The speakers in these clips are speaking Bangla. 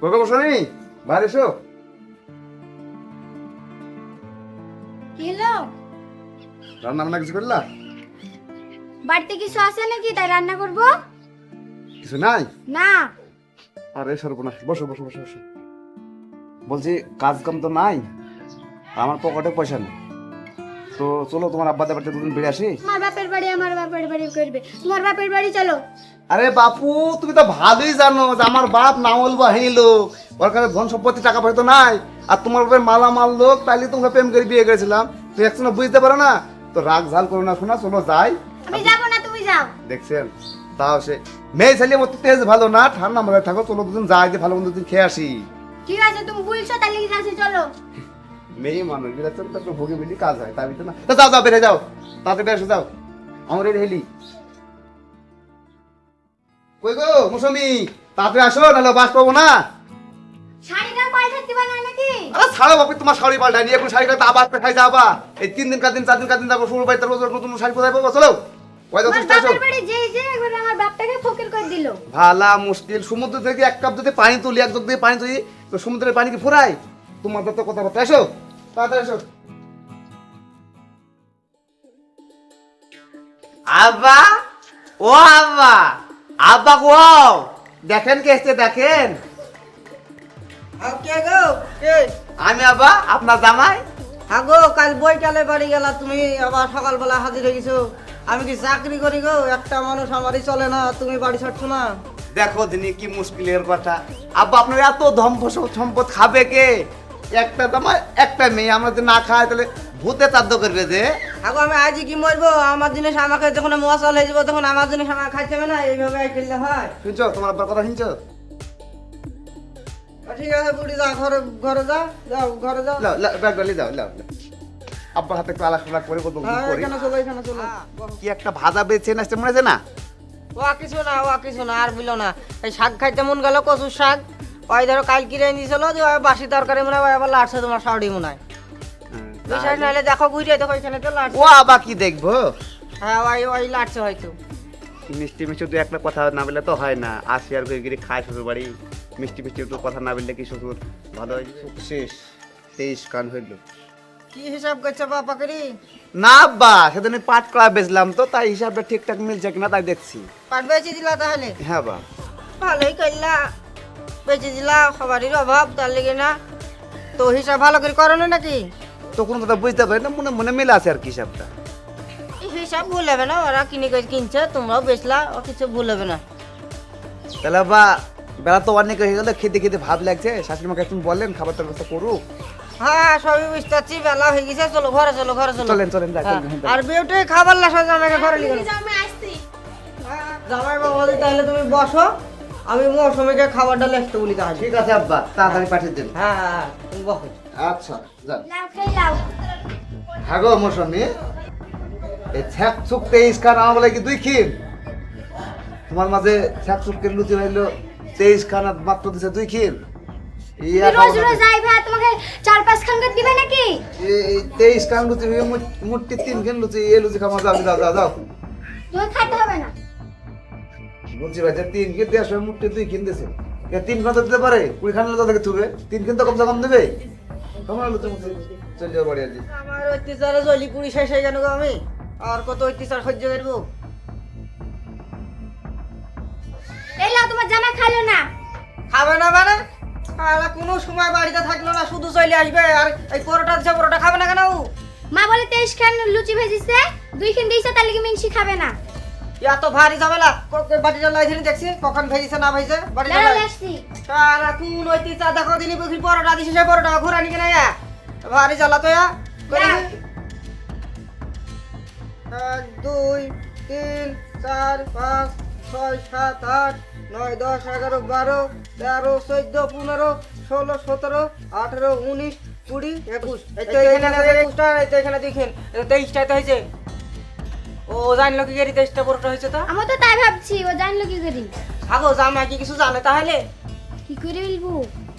কবে বসনি বাইরে এসো। হলো? রান্না বান্না কিছু করলা? বাড়িতে কিছু আছে নাকি? তাই রান্না করব? কিছু নাই? না। আরে সর্বনাশ। বসো বসো বসো বসো। বলছি কাজ কাম তো নাই আমার পকেটে পয়সা নেই। তো চলো তোমার আব্বাদের বাড়িতে দুদিন বেড়ে আসি। আমার বাপের বাড়ি আমার বাপের বাড়ি করবে। তোমার বাপের বাড়ি চলো। আরে বাপু তুমি তো ভালোই জানো যে আমার বাপ নামল বাহিনী লোক। ওর কাছে ধন সম্পত্তি টাকা পয়সা তো নাই। আর তোমার বাপের মালামাল লোক তাইলে তোমরা প্রেম করে বিয়ে করেছিলাম। তুমি একসঙ্গে বুঝতে পারো না? তো রাগ ঝাল করো না শোনা চলো যাই। আমি যাব না তুমি যাও। দেখছেন? তাও সে মেয়ে ছেলে মতো তেজ ভালো না ঠান্ডা মাথায় থাকো চলো দুদিন যাই যে ভালো মন্দ খেয়ে আসি। ঠিক আছে তুমি বলছো তাহলে চলো। মেয়ে মানুষ বিরাট তো ভোগে মিলি কাজ হয় ভিতরে না। তো যাও যাও বেড়ে যাও তাতে বেড়ে যাও। আমার এই হেলি। কই গো মুসমি তাড়াতাড়ি আসো নাহলে বাস পাবো না। শাড়িটা পাল্টে দিবা না নাকি? আরে ছাড়ো বাপি তোমার শাড়ি পাল্টাই নিয়ে এখন শাড়িটা তো আবার পেখাই যাবা? এই তিন দিন চার দিন যাব বাড়িতে রোজ নতুন শাড়ি কোথায় পাবো? চলো। কয় ভালা মুশকিল সমুদ্র থেকে এক কাপ যদি পানি তুলি এক জগ দিয়ে পানি তুলি তো সমুদ্রের পানি কি ফুরাই তোমার তো কথা বলতে এসো তাড়াতাড়ি এসো। আব্বা ও আব্বা আব্বা গো দেখেন কে এসছে দেখেন। কে গো? কে? আমি আব্বা আপনার জামাই? আগো কাল বইকালে বাড়ি গেলা তুমি আবার সকালবেলা হাজির হয়ে গেছো। আমি কি চাকরি করি গো? একটা মানুষ আমারই চলে না তুমি বাড়ি ছাড়ছো না। দেখো দিনি কি মুশকিলের কথা। আব্বা আপনার এত ধম্প সম্পদ খাবে কে? একটা জামাই একটা মেয়ে আমরা যদি না খাই তাহলে ভূতে তাদ্য করবে যে। আগো আমি আজই কি মরবো? আমার জিনিস আমাকে যখন মশাল হয়ে যাব তখন আমার জিনিস আমাকে খাইতে হবে না? এইভাবে খেললে হয়। শুনছো? তোমার আব্বার কথা শুনছো? ঠিক আছে বুড়ি যা ঘরে ঘরে যা যাও ঘরে যাও। ব্যাগ গলি যাও লাও। আব্বার হাতে একটু আলাপ করে কত হ্যাঁ এখানে চলো এখানে চলো। কি একটা ভাজা বেছে না মনে আছে না? ও কিছু না ও কিছু না আর বিলো না। এই শাক খাইতে মন গেল কচুর শাক। ওই ধরো কাল কিনে দিয়েছিল যে ওই বাসি তরকারি মনে হয় আবার লাটছে তোমার শাড়ি মনে হয়। বিশ্বাস নাহলে দেখো ঘুরে দেখো এখানে তো লাটছে। ও আবার কি দেখব? হ্যাঁ ওই ওই লাটছে হয়তো। মিষ্টি মিষ্টি দু একটা কথা না বললে তো হয় না। আসি আর করে গিয়ে খায় শ্বশুর বাড়ি মিষ্টি মিষ্টি একটু কথা না বললে কি শ্বশুর ভালো হয়? শেষ। তেইশ কান হইল। কি হিসাব করছে বাপা করি? না আব্বা সেদিন পাট করা বেচলাম তো তাই হিসাবটা ঠিকঠাক মিলছে কিনা তাই দেখছি। পাট বেচে দিলা তাহলে? হ্যাঁ বা ভালোই করলা। বেচে দিলা সবারই অভাব তার লেগে না। তো হিসাব ভালো করে করো না নাকি? তো কোনো কথা বুঝতে পারি না মনে মনে মিলে আছে আর কি হিসাবটা? হিসাব ভুল হবে না ওরা কিনে করে কিনছে তোমরাও বেচলা ও কিছু ভুল হবে না। তাহলে বা বেলা তো অনেক হয়ে গেল খেতে খেতে ভাব লাগছে। শাশুড়ি মাকে তুমি বললেন খাবারটার ব্যবস্থা করুক। হ্যাঁ সবই বুঝতে পারছি বেলা হয়ে গেছে চলো ঘরে চলো ঘরে চলো। চলেন চলেন যাই, হ্যাঁ। আর বিউটি খাবার লাসা আমাকে ঘরে নিয়ে আমি আসছি। জামাই বাবা তাহলে তুমি বসো। আমি মৌসুমীকে খাবারটা লেখতে বলি তাহলে। ঠিক আছে আব্বা তাড়াতাড়ি পাঠিয়ে দিন। হ্যাঁ হ্যাঁ হ্যাঁ, তুমি বসো। আচ্ছা যান। হাগো মৌসুমি এই ছ্যাক চুক তেইশ খান আমার বলে কি দুই খিন তোমার মাঝে ছ্যাক চুকের লুচি হইল তেইশ খান আর মাত্র দিছে দুই খিন এই তুমি এক রোজ রোজ যাইবা তোমাকে চার পাঁচ খান করে দিবে নাকি? এই- এই তেইশ খান লুচি হয়ে মোট- তিন খান লুচি এই লুচি খাওয়া যাও যাও যাও যাও। তুমি খাইতে হবে না। লুচি ভাজা তিন কিন দেওয়ার সময় মুটটি দুই কিন দিছে। এ তিন খান দিতে পারে কুড়ি খান তো তাকে থুবে। তিন কিন তো কমসে কম দেবে। চল যাও বাড়ি আমার অত্যাচারে জলি পুরি শেষ হয়ে গেল আমি। আর কত অত্যাচার সহ্য করব? এই লাও তোমার জামা খাইলো না? খাবে না মানে? আলা কোনো সময় বাড়িতে থাকল না শুধু চলে আসবে। আর এই পরোটা দিচ্ছে পরোটা খাবে না কেন ও? মা বলে তেইশ খান লুচি ভেজিছে দুই খান দিয়েছে তাহলে কি মিংসি খাবে না। এত ভারী ঝামেলা। ক- ক- বাড়িটা লাইছিনি দেখছি? কখন ভেজেছে না ভেজেছে? আসছি। সারা কোন অত্যাচার দেখো দিলি বুঝি পরোটা দিছে সে পরোটা ঘুরানি কেনা ইয়া? ভারী জ্বালা তো ইয়া। এক দুই তিন চার পাঁচ ছয় সাত আট নয় দশ এগারো বারো তেরো চোদ্দ পনেরো ষোলো সতেরো আঠেরো উনিশ কুড়ি একুশ। এই এখানে এখানে দেখেন। তেইশটা তো হয়েছে। ও জানলো কি গেরি তেইশটা পরোটা হয়েছে তো? আমি তো তাই ভাবছি ও জানলো কি করি আগো জামা কি কিছু জানে তাহলে। কি করে বলব?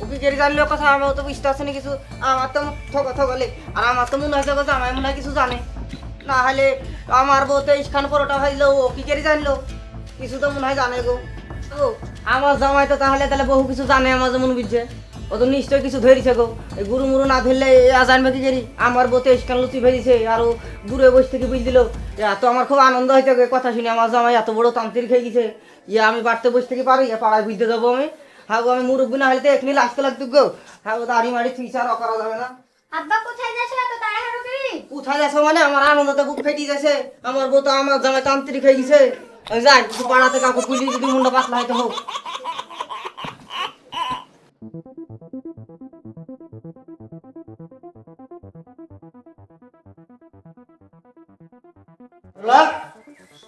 ও কি গেরি জানলো কথা? আমার তো বুঝতে পারছি না কিছু। আমার তো ঠকা ঠকালে। আর আমার তো মনে কথা আমার মনে হয় কিছু জানে। না হলে আমার বউ তেইশ খান পরোটা ভাইলো ও কি গেরি জানলো? কিছু তো মনে হয় জানে গো। ও আমার জামাই তো তাহলে তাহলে বহু কিছু জানে আমার যেমন বুঝছে ও তো নিশ্চয় কিছু ধরেছে গো। এই গুরু মুরু না ধরলে জানবে কি করি আমার বউ তেইশ কান লুচি ভেজেছে আর দূরে বসে থেকে বুঝ দিল। এত আমার খুব আনন্দ গো কথা শুনে। আমার জামাই এত বড় তান্ত্রিক হয়ে গেছে। ইয়ে আমি বাড়তে বসে থেকে পারি পাড়ায় বুঝতে যাব আমি। হাগো আমি মুরব্বী না হলে তো এখনই লাগতে লাগতো গো। হাগো গো দাড়ি মাড়ি তুই আর করা যাবে না। আব্বা কোথায় যাচ্ছে এত তাড়াহুড়ো করি? কোথায় যাচ্ছে মানে? আমার আনন্দতে বুক ফেটে যাচ্ছে আমার বউ তো আমার জামাই তান্ত্রিক হয়ে গেছে। যাই কিছু পাড়াতে কাপড় খুলি যদি মুন্ডা পাতলা হয়তো হোক।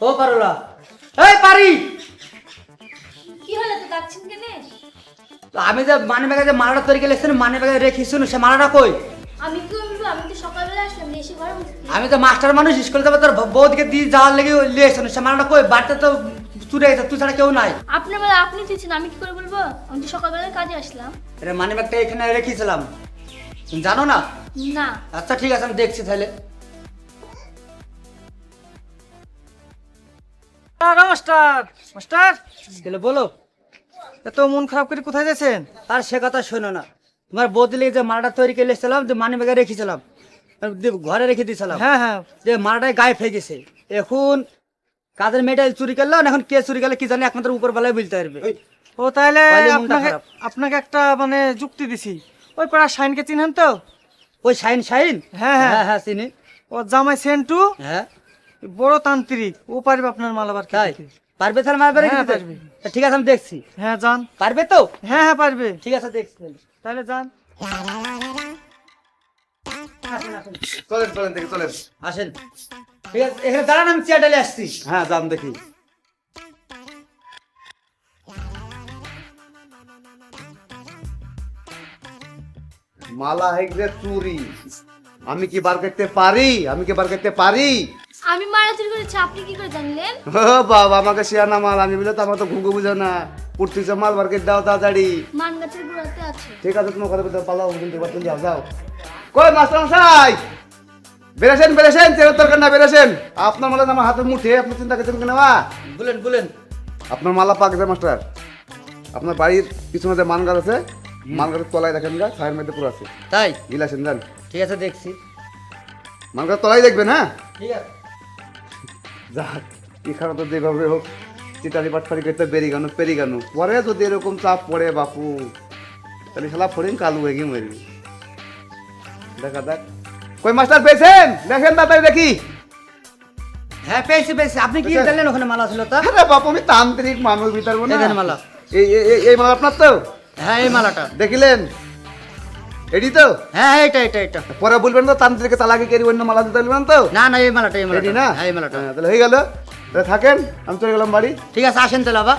ও পারুলা। এই পারি। কি হলো তো ডাকছেন কেনে? আমি যে মানে ব্যাগে যে মালাটা তৈরি করে মানে ব্যাগে রেখেছি সে মালাটা কই? আমি কি বলব আমি তো সকালবেলা আসলাম এসে ঘরে আমি তো মাস্টার মানুষ স্কুলে যাব তোর বৌদিকে দিয়ে যাওয়ার লেগে লিয়ে এসেছিল সে মালাটা কই? বাড়িতে তো গেছে তুই ছাড়া কেউ নাই। আপনি বলে আপনি দিয়েছেন আমি কি করে বলব? আমি তো সকালবেলা কাজে আসলাম। মানে ব্যাগটা এখানে রেখেছিলাম। তুমি জানো না? না। আচ্ছা ঠিক আছে আমি দেখছি তাহলে। মাস্টার মাস্টার গেলে বলো এত মন খারাপ করে কোথায় যাচ্ছেন? আর সে কথা শোনো না। তোমার বদলে যে মালাটা তৈরি করে এসেছিলাম যে মানে ব্যাগে রেখেছিলাম ঘরে রেখে দিয়েছিলাম হ্যাঁ হ্যাঁ। যে মালাটাই গায়ে ফেয়ে গেছে এখন কাজের মেয়েটা চুরি করল এখন কে চুরি করলে কি জানি একমাত্র উপর বেলায় বুঝতে পারবে ও তাহলে আপনাকে আপনাকে একটা মানে যুক্তি দিছি। ওই পাড়ার শাইনকে চিনেন তো? ওই শাইন শাইন হ্যাঁ, হ্যাঁ। হ্যাঁ হ্যাঁ চিনি। ও জামাই সেন্টু? হ্যাঁ। বড় তান্ত্রিক। ও পারবে আপনার মালাবার তাই? পারবে তাহলে মারবে রেখে হ্যাঁ, পারবে। ঠিক আছে আমি দেখছি। হ্যাঁ যান। পারবে তো? হ্যাঁ হ্যাঁ পারবে। ঠিক আছে দেখছি। তাহলে। তাহলে যান। চলেন চলেন দেখি চলেন আসেন। ঠিক আছে এখানে দাঁড়ান আমি চেয়ার ডালে আসছি। হ্যাঁ যান দেখি। মালা হেগরে চুরি। আমি কি বার করতে পারি? আমি কি বার করতে পারি? আমি মারা চুরি করেছি আপনি কি করে জানলেন? ও বাবা আমাকে শিয়ানা মাল আমি বলে তো আমার তো ঘুঘু বুঝে না। পড়তেছে মাল বার করে দাও তাড়াতাড়ি। মান গাছের গোড়াতে আছে। ঠিক আছে তোমার ঘরে ভিতরে পালাও কিন্তু যাও যাও। কই মাস্টার মশাই বেরেছেন বেরেছেন তেলের তরকার না বেরেছেন। আপনার মালা আমার হাতের মুঠে আপনি চিন্তা করছেন কেন মা? বলেন বলেন। আপনার মালা পাক যায় মাস্টার। আপনার বাড়ির পিছনে যে মান গাছ আছে মান গাছের তলায় দেখেন গা ছায়ের মধ্যে পুরো আছে। তাই? গিলাছেন যান ঠিক আছে দেখছি। মান গাছ তলায় দেখবেন হ্যাঁ? ঠিক আছে। যাক এখানে তো যেভাবে হোক চিটারি পাটফারি করতে বেরি গানো পেরি গানো পরে যদি এরকম চাপ পড়ে বাপু তাহলে শালা ফড়িং কালু হয়ে গিয়ে মরবি। দেখা দেখ কই মাস্টার পেয়েছেন? দেখেন তাড়াতাড়ি দেখি। হ্যাঁ পেয়েছি পেয়েছি। আপনি কি আচ্ছা। জানলেন ওখানে মালা ছিল তা? আরে বাপু আমি তান্ত্রিক মানুষ ভিতর না এখানে মালা। এই এই- এই- মালা আপনার তো? হ্যাঁ এই মালাটা। দেখিলেন? এডি তো? হ্যাঁ হ্যাঁ, এটা এটা এটা পরে বলবেন তো তান্ত্রিকে চালাকি কেরি অন্য মালা দিতে বলবেন তো? না না এই মালাটা এই মালাটা। না? হ্যাঁ এই মালাটা। হ্যাঁ, তাহলে হয়ে গেল। তাহলে থাকেন আমি চলে গেলাম বাড়ি। ঠিক আছে আসেন তাহলে আবার।